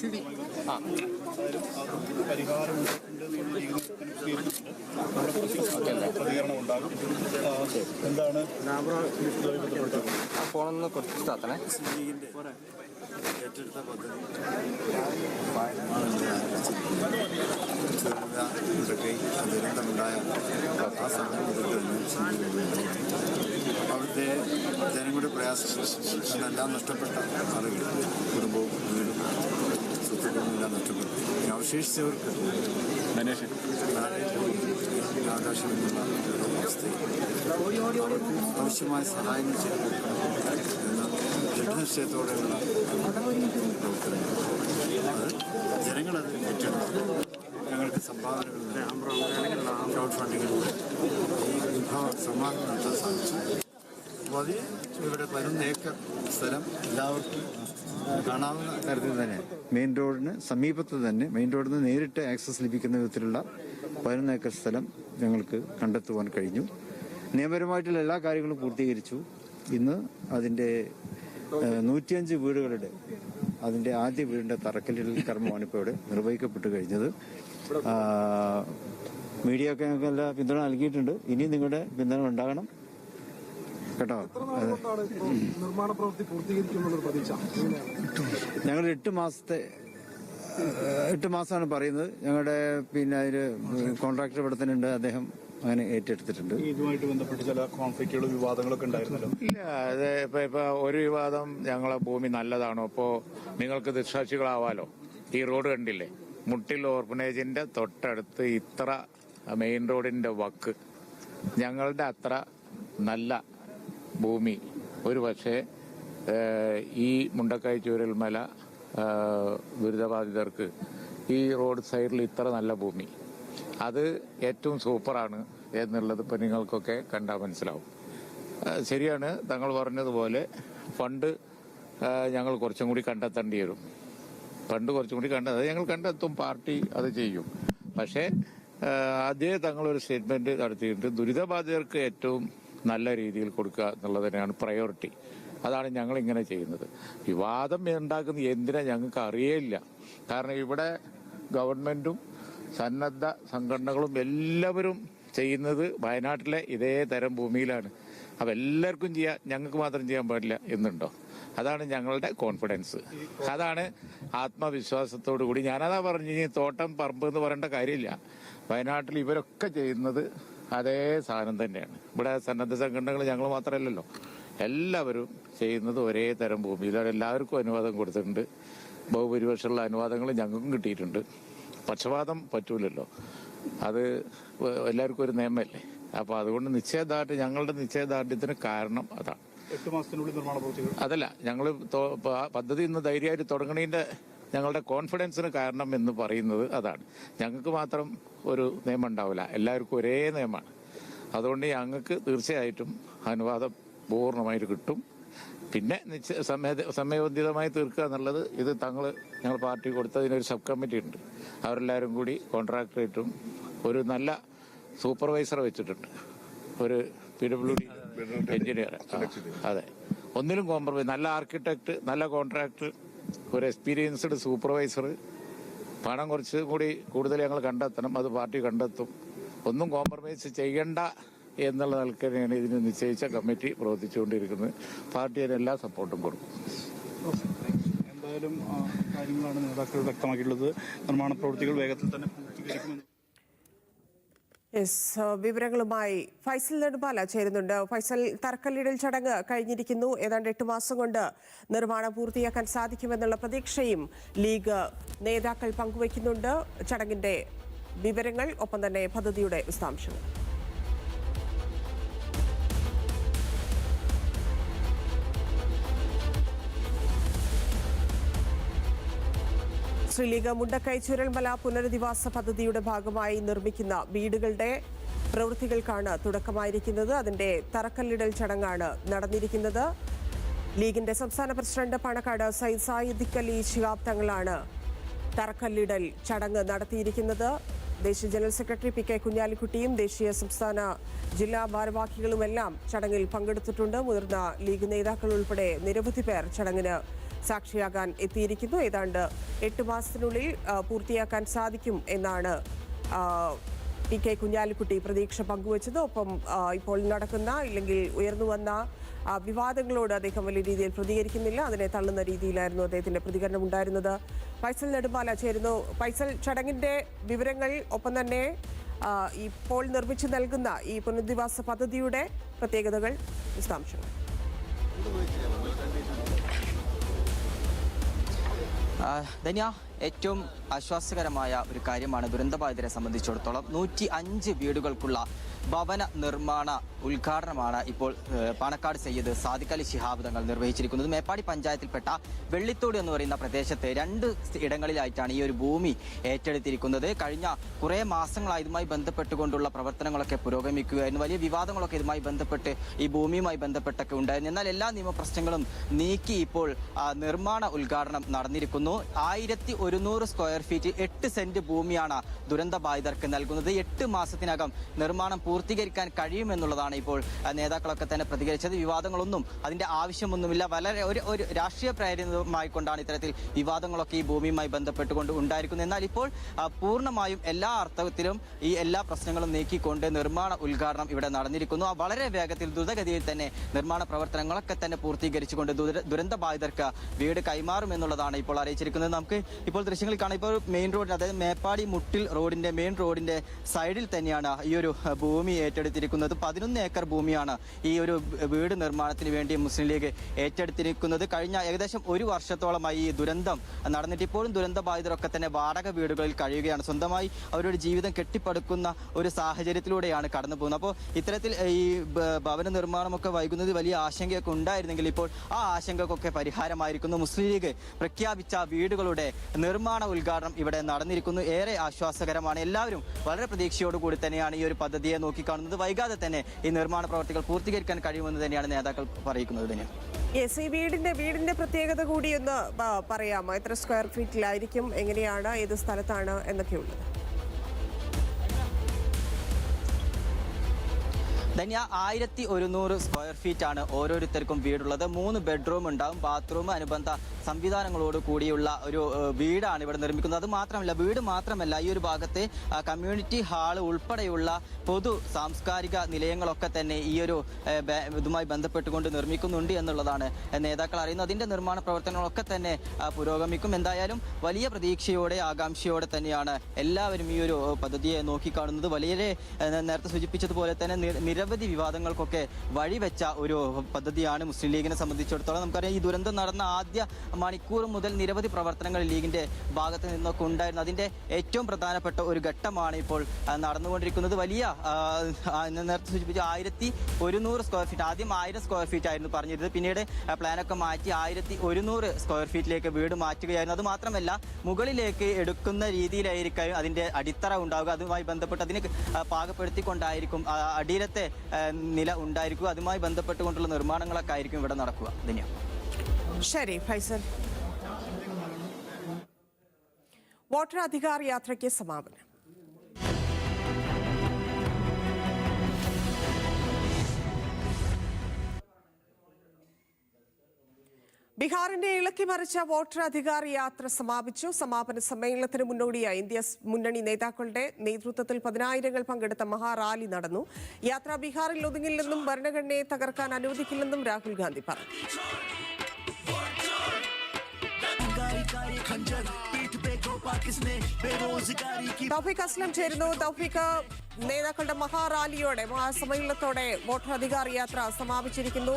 സ്ഥിതി ആ എന്താണ് ഫോണൊന്ന് കുറച്ച് താത്തണേ അവിടുത്തെ ജനങ്ങളുടെ പ്രയാസം അതെല്ലാം നഷ്ടപ്പെട്ട ആളുകൾ കുടുംബവും വീടും നഷ്ടപ്പെട്ടു ഇനി അവശേഷിച്ചവർക്ക് നാളെ ആകാശം എന്നുള്ള ഒരു അവസ്ഥയിൽ അവർക്ക് ആവശ്യമായ സഹായങ്ങൾ ചെയ്തു എന്ന ദൃഢനിശ്ചയത്തോടെയുള്ള അത് ജനങ്ങളത് ഏറ്റെടുത്തു ഞങ്ങൾക്ക് സംഭാവനകൾ ക്രൗഡ് ഫണ്ടിങ്ങിലൂടെ ഈ വിഭവ സമാഹരണം നടത്താൻ സാധിച്ചു അതിൽ ഇവിടെ പതിനൊന്ന് ഏക്കർ സ്ഥലം എല്ലാവർക്കും കാണാവുന്ന തരത്തിൽ തന്നെ. മെയിൻ റോഡിന് സമീപത്ത് തന്നെ മെയിൻ റോഡിൽ നിന്ന് നേരിട്ട് ആക്സസ് ലഭിക്കുന്ന വിധത്തിലുള്ള പതിനൊന്ന് ഏക്കർ സ്ഥലം ഞങ്ങൾക്ക് കണ്ടെത്തുവാൻ കഴിഞ്ഞു. നിയമപരമായിട്ടുള്ള എല്ലാ കാര്യങ്ങളും പൂർത്തീകരിച്ചു. ഇന്ന് അതിന്റെ നൂറ്റിയഞ്ച് വീടുകളുടെ അതിന്റെ ആദ്യ വീടിന്റെ തറക്കല്ലിൽ കർമ്മമാണ് ഇപ്പോൾ ഇവിടെ നിർവഹിക്കപ്പെട്ട് കഴിഞ്ഞത്. മീഡിയ ഒക്കെ ഞങ്ങൾക്ക് എല്ലാ പിന്തുണ നൽകിയിട്ടുണ്ട്. ഇനി നിങ്ങളുടെ പിന്തുണ ഉണ്ടാകണം. കേട്ടോ. നിർമ്മാണ പ്രവൃത്തി പൂർത്തീകരിക്കുമെന്നുള്ള പ്രതീക്ഷ? എങ്ങനെയാണ്? ഞങ്ങൾ എട്ട് മാസത്തെ എട്ട് മാസമാണ് പറയുന്നത്. ഞങ്ങളുടെ പിന്നെ അതിൽ കോൺട്രാക്ടർ ഇവിടെ തന്നെ ഉണ്ട്. അദ്ദേഹം അങ്ങനെ ഏറ്റെടുത്തിട്ടുണ്ട്. ഇതുമായിട്ട് ബന്ധപ്പെട്ട് ചില കോൺഫ്ലിക്റ്റുകളും വിവാദങ്ങളൊക്കെ ഉണ്ടായിരുന്നല്ലോ? ഇല്ല അത് ഇപ്പൊ ഇപ്പൊ ഒരു വിവാദം ഞങ്ങളെ ഭൂമി നല്ലതാണോ? അപ്പോ നിങ്ങൾക്ക് ദൃക്സാക്ഷികളാവാലോ ഈ റോഡ് കണ്ടില്ലേ? മുട്ടിൽ ഓർഫനേജിന്റെ തൊട്ടടുത്ത് ഇത്ര മെയിൻ റോഡിന്റെ വക്ക്. ഞങ്ങളുടെ അത്ര നല്ല ഭൂമി. ഒരു പക്ഷേ ഈ മുണ്ടക്കായ് ചൂരൽമല മല ദുരിതബാധിതർക്ക് ഈ റോഡ് സൈഡിൽ ഇത്ര നല്ല ഭൂമി. അത് ഏറ്റവും സൂപ്പറാണ് എന്നുള്ളത് ഇപ്പം നിങ്ങൾക്കൊക്കെ കണ്ടാൽ മനസ്സിലാവും. ശരിയാണ് തങ്ങൾ പറഞ്ഞതുപോലെ ഫണ്ട് ഞങ്ങൾ കുറച്ചും കൂടി കണ്ടെത്തേണ്ടി വരും. ഫണ്ട് കുറച്ചും കൂടി കണ്ട അത് ഞങ്ങൾ കണ്ടെത്തും പാർട്ടി അത് ചെയ്യും. പക്ഷേ അതേ തങ്ങളൊരു സ്റ്റേറ്റ്മെന്റ് നടത്തിയിട്ടുണ്ട് ദുരിതബാധിതർക്ക് ഏറ്റവും നല്ല രീതിയിൽ കൊടുക്കുക എന്നുള്ളത് തന്നെയാണ് പ്രയോറിറ്റി അതാണ് ഞങ്ങൾ ഇങ്ങനെ ചെയ്യുന്നത്. വിവാദം ഉണ്ടാക്കുന്ന എന്തിനാ ഞങ്ങൾക്ക് അറിയില്ല കാരണം ഇവിടെ ഗവൺമെന്റും സന്നദ്ധ സംഘടനകളും എല്ലാവരും ചെയ്യുന്നത് വയനാട്ടിലെ ഇതേ തരം ഭൂമിയിലാണ്. അപ്പം എല്ലാവർക്കും ചെയ്യാം ഞങ്ങൾക്ക് മാത്രം ചെയ്യാൻ പാടില്ല എന്നുണ്ടോ? അതാണ് ഞങ്ങളുടെ കോൺഫിഡൻസ് അതാണ് ആത്മവിശ്വാസത്തോടു കൂടി ഞാനതാ പറഞ്ഞു തോട്ടം പറമ്പ് എന്ന് പറയേണ്ട കാര്യമില്ല. വയനാട്ടിൽ ഇവരൊക്കെ ചെയ്യുന്നത് അതേ സാധനം തന്നെയാണ്. ഇവിടെ സന്നദ്ധ സംഘടനകൾ ഞങ്ങൾ മാത്രമല്ലല്ലോ എല്ലാവരും ചെയ്യുന്നത് ഒരേ തരം ഭൂമിയിൽ. എല്ലാവർക്കും അനുവാദം കൊടുത്തിട്ടുണ്ട്. ബഹുഭൂരിപക്ഷമുള്ള അനുവാദങ്ങൾ ഞങ്ങൾക്കും കിട്ടിയിട്ടുണ്ട്. പക്ഷപാതം പറ്റൂലല്ലോ. അത് എല്ലാവർക്കും ഒരു നിയമമല്ലേ അപ്പോൾ അതുകൊണ്ട് നിശ്ചയദാർഢ്യം ഞങ്ങളുടെ നിശ്ചയദാർഢ്യത്തിന് കാരണം അതാണ്. എട്ട് മാസത്തിനുള്ളിൽ നിർമ്മാണ പ്രവൃത്തികൾ. അതല്ല ഞങ്ങൾ പദ്ധതി ഇന്ന് ധൈര്യമായിട്ട് തുടങ്ങണതിന്റെ ഞങ്ങളുടെ കോൺഫിഡൻസിന് കാരണം എന്ന് പറയുന്നത് അതാണ്. ഞങ്ങൾക്ക് മാത്രം ഒരു നിയമം ഉണ്ടാവില്ല. എല്ലാവർക്കും ഒരേ നിയമമാണ്. അതുകൊണ്ട് ഞങ്ങൾക്ക് തീർച്ചയായിട്ടും അനുവാദം പൂർണമായിട്ട് കിട്ടും. പിന്നെ നിശ്ചയ സമയ സമയബന്ധിതമായി തീർക്കുക എന്നുള്ളത് ഇത് തങ്ങൾ ഞങ്ങൾ പാർട്ടി കൊടുത്തതിനൊരു സബ് കമ്മിറ്റി ഉണ്ട്. അവരെല്ലാവരും കൂടി കോൺട്രാക്ടറേറ്റും ഒരു നല്ല സൂപ്പർവൈസറെ വെച്ചിട്ടുണ്ട്. ഒരു പി ഡബ്ല്യു ഡി എഞ്ചിനീയർ അതെ. ഒന്നിലും കോംപ്രമൈസ് നല്ല ആർക്കിടെക്ട് നല്ല കോൺട്രാക്ടർ ഒരു എക്സ്പീരിയൻസ്ഡ് സൂപ്പർവൈസർ പണം കുറച്ച് കൂടി കൂടുതൽ ഞങ്ങൾ കണ്ടെത്തണം അത് പാർട്ടി കണ്ടെത്തും. ഒന്നും കോംപ്രമൈസ് ചെയ്യണ്ട എന്നുള്ള നിലക്കാണ് ഇതിന് നിശ്ചയിച്ച കമ്മിറ്റി പ്രവർത്തിച്ചുകൊണ്ടിരിക്കുന്നത്. പാർട്ടി എല്ലാ സപ്പോർട്ടും കൊടുക്കും. എന്തായാലും കാര്യങ്ങളാണ് നേതാക്കൾ വ്യക്തമാക്കിയിട്ടുള്ളത്. നിർമ്മാണ പ്രവൃത്തികൾ വേഗത്തിൽ തന്നെ പൂർത്തീകരിക്കുമെന്ന് വിവരങ്ങളുമായി ഫൈസൽ നെടുമ്പാല ചേരുന്നുണ്ട്. ഫൈസൽ തറക്കല്ലിടൽ ചടങ്ങ് കഴിഞ്ഞിരിക്കുന്നു. ഏതാണ്ട് എട്ട് മാസം കൊണ്ട് നിർമ്മാണം പൂർത്തിയാക്കാൻ സാധിക്കുമെന്നുള്ള പ്രതീക്ഷയും ലീഗ് നേതാക്കൾ പങ്കുവയ്ക്കുന്നുണ്ട്. ചടങ്ങിന്റെ വിവരങ്ങൾ ഒപ്പം തന്നെ പദ്ധതിയുടെ വിശദാംശങ്ങൾ. ശ്രീലീഗ് മുണ്ടക്കൈ ചുരൽമല പുനരധിവാസ പദ്ധതിയുടെ ഭാഗമായി നിർമ്മിക്കുന്ന വീടുകളുടെ പ്രവൃത്തികൾക്കാണ് തുടക്കമായിരിക്കുന്നത്. അതിന്റെ തറക്കല്ലിടൽ ചടങ്ങാണ് നടന്നിരിക്കുന്നത്. ലീഗിന്റെ സംസ്ഥാന പ്രസിഡന്റ് പണക്കാട് സയ്യിദ് സായിദിഖ് അലി ശിഹാബ് തങ്ങളാണ് തറക്കല്ലിടൽ ചടങ്ങ് നടത്തിയിരിക്കുന്നത്. ദേശീയ ജനറൽ സെക്രട്ടറി പി കെ കുഞ്ഞാലിക്കുട്ടിയും ദേശീയ സംസ്ഥാന ജില്ലാ ഭാരവാഹികളുമെല്ലാം ചടങ്ങിൽ പങ്കെടുത്തിട്ടുണ്ട്. മുതിർന്ന ലീഗ് നേതാക്കൾ ഉൾപ്പെടെ നിരവധി പേർ ചടങ്ങിന് സാക്ഷിയാകാൻ എത്തിയിരിക്കുന്നു. ഏതാണ്ട് എട്ട് മാസത്തിനുള്ളിൽ പൂർത്തിയാക്കാൻ സാധിക്കും എന്നാണ് ടി കെ കുഞ്ഞാലിക്കുട്ടി പ്രതീക്ഷ പങ്കുവച്ചത്. ഒപ്പം ഇപ്പോൾ നടക്കുന്ന ഇല്ലെങ്കിൽ ഉയർന്നു വന്ന വിവാദങ്ങളോട് അദ്ദേഹം വലിയ രീതിയിൽ പ്രതികരിക്കുന്നില്ല. അതിനെ തള്ളുന്ന രീതിയിലായിരുന്നു അദ്ദേഹത്തിന്റെ പ്രതികരണം ഉണ്ടായിരുന്നത്. പൈസൽ നെടുമ്പാല ചേരുന്നു. പൈസൽ ചടങ്ങിന്റെ വിവരങ്ങൾ ഒപ്പം തന്നെ ഇപ്പോൾ നിർമ്മിച്ചു നൽകുന്ന ഈ പുനരധിവാസ പദ്ധതിയുടെ പ്രത്യേകതകൾ വിശദാംശങ്ങൾ. ധന്യ ഏറ്റവും ആശ്വാസകരമായ ഒരു കാര്യമാണ് ദുരന്തബാധിതരെ സംബന്ധിച്ചിടത്തോളം നൂറ്റി അഞ്ച് വീടുകൾക്കുള്ള ഭവന നിർമ്മാണ ഉദ്ഘാടനമാണ് ഇപ്പോൾ പാണക്കാട് സയ്യിദ് സാദിഖലി ശിഹാബ് തങ്ങൾ നിർവഹിച്ചിരിക്കുന്നത്. മേപ്പാടി പഞ്ചായത്തിൽപ്പെട്ട വെള്ളിത്തോട് എന്ന് പറയുന്ന പ്രദേശത്തെ രണ്ട് ഇടങ്ങളിലായിട്ടാണ് ഈ ഒരു ഭൂമി ഏറ്റെടുത്തിരിക്കുന്നത്. കഴിഞ്ഞ കുറേ മാസങ്ങളായി ഇതുമായി ബന്ധപ്പെട്ടുകൊണ്ടുള്ള പ്രവർത്തനങ്ങളൊക്കെ പുരോഗമിക്കുകയായിരുന്നു. വലിയ വിവാദങ്ങളൊക്കെ ഇതുമായി ബന്ധപ്പെട്ട് ഈ ഭൂമിയുമായി ബന്ധപ്പെട്ടൊക്കെ ഉണ്ടായിരുന്നു. എന്നാൽ എല്ലാ നിയമപ്രശ്നങ്ങളും നീക്കി ഇപ്പോൾ നിർമ്മാണ ഉദ്ഘാടനം നടന്നിരിക്കുന്നു. ആയിരത്തി ഒരുന്നൂറ് സ്ക്വയർ ഫീറ്റ് എട്ട് സെന്റ് ഭൂമിയാണ് ദുരന്ത ബാധിതർക്ക് നൽകുന്നത്. എട്ട് മാസത്തിനകം നിർമ്മാണം പൂർത്തീകരിക്കാൻ കഴിയുമെന്നുള്ളതാണ് ഇപ്പോൾ നേതാക്കളൊക്കെ തന്നെ പ്രതികരിച്ചത്. വിവാദങ്ങളൊന്നും അതിന്റെ ആവശ്യമൊന്നുമില്ല. വളരെ ഒരു ഒരു രാഷ്ട്രീയ പ്രേരിതമായിക്കൊണ്ടാണ് ഇത്തരത്തിൽ വിവാദങ്ങളൊക്കെ ഈ ഭൂമിയുമായി ബന്ധപ്പെട്ടുകൊണ്ട് ഉണ്ടായിരിക്കുന്നത്. എന്നാൽ ഇപ്പോൾ പൂർണമായും എല്ലാ അർത്ഥത്തിലും ഈ എല്ലാ പ്രശ്നങ്ങളും നീക്കിക്കൊണ്ട് നിർമ്മാണ ഉദ്ഘാടനം ഇവിടെ നടന്നിരിക്കുന്നു. വളരെ വേഗത്തിൽ ദ്രുതഗതിയിൽ തന്നെ നിർമ്മാണ പ്രവർത്തനങ്ങളൊക്കെ തന്നെ പൂർത്തീകരിച്ചുകൊണ്ട് ദുര- ദുരന്ത ബാധിതർക്ക് വീട് കൈമാറുമെന്നുള്ളതാണ് ഇപ്പോൾ അറിയിച്ചിരിക്കുന്നത്. നമുക്ക് ഇപ്പോൾ ദൃശ്യങ്ങളിൽ കാണാം. ഇപ്പോൾ മെയിൻ റോഡിൽ അതായത് മേപ്പാടി മുട്ടിൽ റോഡിന്റെ മെയിൻ റോഡിന്റെ സൈഡിൽ തന്നെയാണ് ഈ ഒരു ആ, ഭൂമി ഏറ്റെടുത്തിരിക്കുന്നത് പതിനൊന്ന് ഏക്കർ ഭൂമിയാണ് ഈ ഒരു വീട് നിർമ്മാണത്തിന് വേണ്ടി മുസ്ലിം ലീഗ് ഏറ്റെടുത്തിരിക്കുന്നത്. കഴിഞ്ഞ ഏകദേശം ഒരു വർഷത്തോളമായി ഈ ദുരന്തം നടന്നിട്ട് ഇപ്പോഴും ദുരന്തബാധിതരൊക്കെ തന്നെ വാടക വീടുകളിൽ കഴിയുകയാണ്. സ്വന്തമായി അവരുടെ ജീവിതം കെട്ടിപ്പടുക്കുന്ന ഒരു സാഹചര്യത്തിലൂടെയാണ് കടന്നു പോകുന്നത്. അപ്പോൾ ഇത്തരത്തിൽ ഈ ഭവന നിർമ്മാണമൊക്കെ വൈകുന്നത് വലിയ ആശങ്കയൊക്കെ ഉണ്ടായിരുന്നെങ്കിൽ ഇപ്പോൾ ആ ആശങ്കക്കൊക്കെ പരിഹാരമായിരിക്കുന്നു. മുസ്ലിം ലീഗ് പ്രഖ്യാപിച്ച വീടുകളുടെ നിർമ്മാണ ഉദ്ഘാടനം ഇവിടെ നടന്നിരിക്കുന്നു. ഏറെ ആശ്വാസകരമാണ്. എല്ലാവരും വളരെ പ്രതീക്ഷയോടുകൂടി തന്നെയാണ് ഈ ഒരു പദ്ധതിയെ നോക്കിക്കാണുന്നത്. വൈകാതെ തന്നെ ഈ നിർമ്മാണ പ്രവർത്തികൾ പൂർത്തീകരിക്കാൻ കഴിയുമെന്ന് തന്നെയാണ് നേതാക്കൾ പറയുന്നത് യെസ് ഈ വീടിന്റെ വീടിന്റെ പ്രത്യേകത കൂടി ഒന്ന് പറയാമോ? എത്ര സ്ക്വയർ ഫീറ്റിലായിരിക്കും എങ്ങനെയാണ്? ഏത് സ്ഥലത്താണ്? എന്നൊക്കെയുള്ളത്. ധന്യ ആയിരത്തി ഒരുന്നൂറ് സ്ക്വയർ ഫീറ്റ് ആണ് ഓരോരുത്തർക്കും വീടുള്ളത്. മൂന്ന് ബെഡ്റൂം ഉണ്ടാവും. ബാത്റൂം അനുബന്ധ സംവിധാനങ്ങളോട് കൂടിയുള്ള ഒരു വീടാണ് ഇവിടെ നിർമ്മിക്കുന്നത്. അത് മാത്രമല്ല വീട് മാത്രമല്ല ഈ ഒരു ഭാഗത്തെ കമ്മ്യൂണിറ്റി ഹാൾ ഉൾപ്പെടെയുള്ള പൊതു സാംസ്കാരിക നിലയങ്ങളൊക്കെ തന്നെ ഈ ഒരു ഇതുമായി ബന്ധപ്പെട്ടുകൊണ്ട് നിർമ്മിക്കുന്നുണ്ട് എന്നുള്ളതാണ് നേതാക്കൾ അറിയുന്നത്. അതിന്റെ നിർമ്മാണ പ്രവർത്തനങ്ങളൊക്കെ തന്നെ പുരോഗമിക്കും. എന്തായാലും വലിയ പ്രതീക്ഷയോടെ ആകാംക്ഷയോടെ തന്നെയാണ് എല്ലാവരും ഈ ഒരു പദ്ധതിയെ നോക്കിക്കാണുന്നത്. വലിയ നേരത്തെ സൂചിപ്പിച്ചതുപോലെ തന്നെ നി- നിരവധി വിവാദങ്ങൾക്കൊക്കെ വഴിവെച്ച ഒരു പദ്ധതിയാണ് മുസ്ലിം ലീഗിനെ സംബന്ധിച്ചിടത്തോളം. നമുക്കറിയാം ഈ ദുരന്തം നടന്ന ആദ്യ മണിക്കൂർ മുതൽ നിരവധി പ്രവർത്തനങ്ങൾ ലീഗിന്റെ ഭാഗത്ത് നിന്നൊക്കെ ഉണ്ടായിരുന്നു. അതിന്റെ ഏറ്റവും പ്രധാനപ്പെട്ട ഒരു ഘട്ടമാണ് ഇപ്പോൾ നടന്നുകൊണ്ടിരിക്കുന്നത്. വലിയ നേരത്തെ സൂചിപ്പിച്ച ആയിരത്തി ഒരുന്നൂറ് സ്ക്വയർ ഫീറ്റ് ആദ്യം ആയിരം സ്ക്വയർ ഫീറ്റ് ആയിരുന്നു പറഞ്ഞിരുന്നത്. പിന്നീട് പ്ലാനൊക്കെ മാറ്റി ആയിരത്തി ഒരുന്നൂറ് സ്ക്വയർ ഫീറ്റിലേക്ക് വീട് മാറ്റുകയായിരുന്നു. അത് മാത്രമല്ല മുകളിലേക്ക് എടുക്കുന്ന രീതിയിലായിരിക്കും അതിന്റെ അടിത്തറ ഉണ്ടാവുക. അതുമായി ബന്ധപ്പെട്ട് അതിന് പാകപ്പെടുത്തിക്കൊണ്ടായിരിക്കും അടിയിലത്തെ നില ഉണ്ടായിരിക്കുക. അതുമായി ബന്ധപ്പെട്ടുകൊണ്ടുള്ള നിർമ്മാണങ്ങളൊക്കെ ആയിരിക്കും ഇവിടെ നടക്കുക. ധന്യ ശരി ഫൈസൽ. വോട്ടർ അധികാർ യാത്രയ്ക്ക് സമാപനം. ബീഹാറിന്റെ ഇളക്കി മറിച്ച വോട്ടർ അധികാർ യാത്ര സമാപിച്ചു. സമാപന സമ്മേളനത്തിന് മുന്നോടിയായി ഇന്ത്യ മുന്നണി നേതാക്കളുടെ നേതൃത്വത്തിൽ പതിനായിരങ്ങൾ പങ്കെടുത്ത മഹാറാലി നടന്നു. യാത്ര ബീഹാറിൽ ഒതുങ്ങില്ലെന്നും ഭരണഘടനയെ തകർക്കാൻ അനുവദിക്കില്ലെന്നും രാഹുൽ ഗാന്ധി പറഞ്ഞു. തൗഫീഖ് അസ്ലം ചേരുന്നു. തൗഫീഖ് നേതാക്കളുടെ മഹാറാലിയോടെ മഹാസമ്മേളനത്തോടെ വോട്ടർ അധികാർ യാത്ര സമാപിച്ചിരിക്കുന്നു.